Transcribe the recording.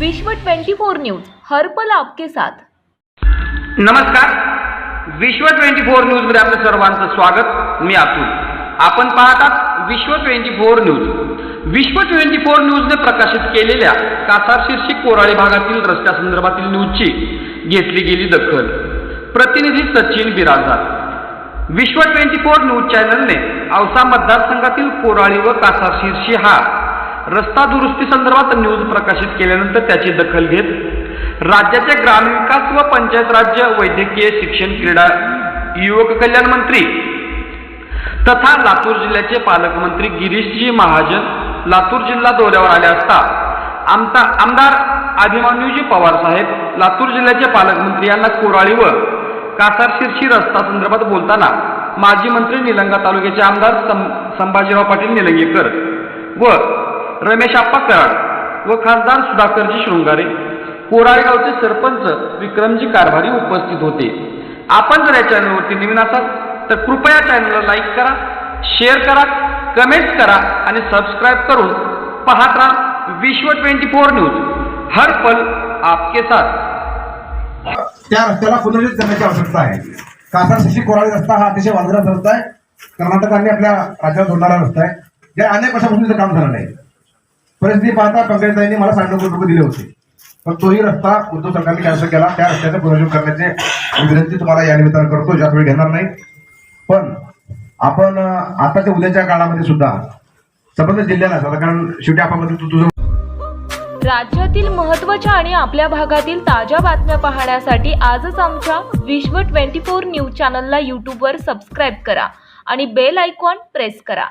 विश्व 24 न्यूज हर्पल आपके साथ. नमस्कार. विश्व ट्वेंटी फोर न्यूजमध्ये आपलं सर्वांचं स्वागत. मी अतुल. आपण पाहतात Vishwa twenty four news. Vishwa twenty four न्यूजने प्रकाशित केलेल्या कासार शीर्षिक कोराळी भागातील रस्त्यासंदर्भातील न्यूजची घेतली गेली दखल. प्रतिनिधी Sachin Birajdar. Vishwa twenty four news चॅनलने Ausa मतदारसंघातील कोराळी व कासार शिर्शी हा रस्ता दुरुस्ती संदर्भात न्यूज प्रकाशित केल्यानंतर त्याची दखल घेत राज्याचे ग्रामविकास व पंचायत राज्य वैद्यकीय शिक्षण क्रीडा युवक कल्याण मंत्री तथा लातूर जिल्ह्याचे पालकमंत्री गिरीशजी महाजन लातूर जिल्हा दौऱ्यावर आले असता आमता आमदार अभिमान्यूजी पवार साहेब लातूर जिल्ह्याचे पालकमंत्री यांना कोराळी व कासारशिरशी रस्ता संदर्भात बोलताना माजी मंत्री निलंगा तालुक्याचे आमदार सं- संभाजीराव पाटील निलंगेकर व रमेश आप्पा कराड व खासदार सुधाकरजी शृंगारे कोराळगावचे सरपंच विक्रमजी कारभारी उपस्थित होते. आपण जर या चॅनलवरती नवीन असाल तर कृपया चॅनलला लाईक करा शेअर करा कमेंट करा आणि सबस्क्राईब करून पाहत राहा विश्व ट्वेंटी फोर न्यूज. हर पल आपके साथ. त्या रस्त्याला पुनर्जित करण्याची आवश्यकता आहे. कासार शशी रस्ता हा अतिशय वाजरा रस्ता आहे. कर्नाटकाने आपल्या राज्याला जोडणारा रस्ता आहे. ज्या अनेक वर्षापासून काम झालं नाही परिस्थिती पाहता पंकजताईंनी मला साठ कोटी रुपये दिले होते. पण तोही रस्ता उद्धव सरकारने कॅन्सल केला. त्या रस्त्याचा पुनर्जीव करण्याचे विनंती तुम्हाला या निमित्तानं करतो. जास्त वेळ घेणार नाही. पण आपण आताच्या उद्याच्या काळामध्ये सुद्धा संबंधित जिल्ह्याला कारण शेवटी आपण तुझं राज्यातील महत्त्वाच्या आणि आपल्या भागातील ताज्या बातम्या पाहण्यासाठी आजच आमच्या विश्व 24 न्यूज चॅनलला यूट्यूबवर सबस्क्राईब करा आणि बेल आयकॉन प्रेस करा.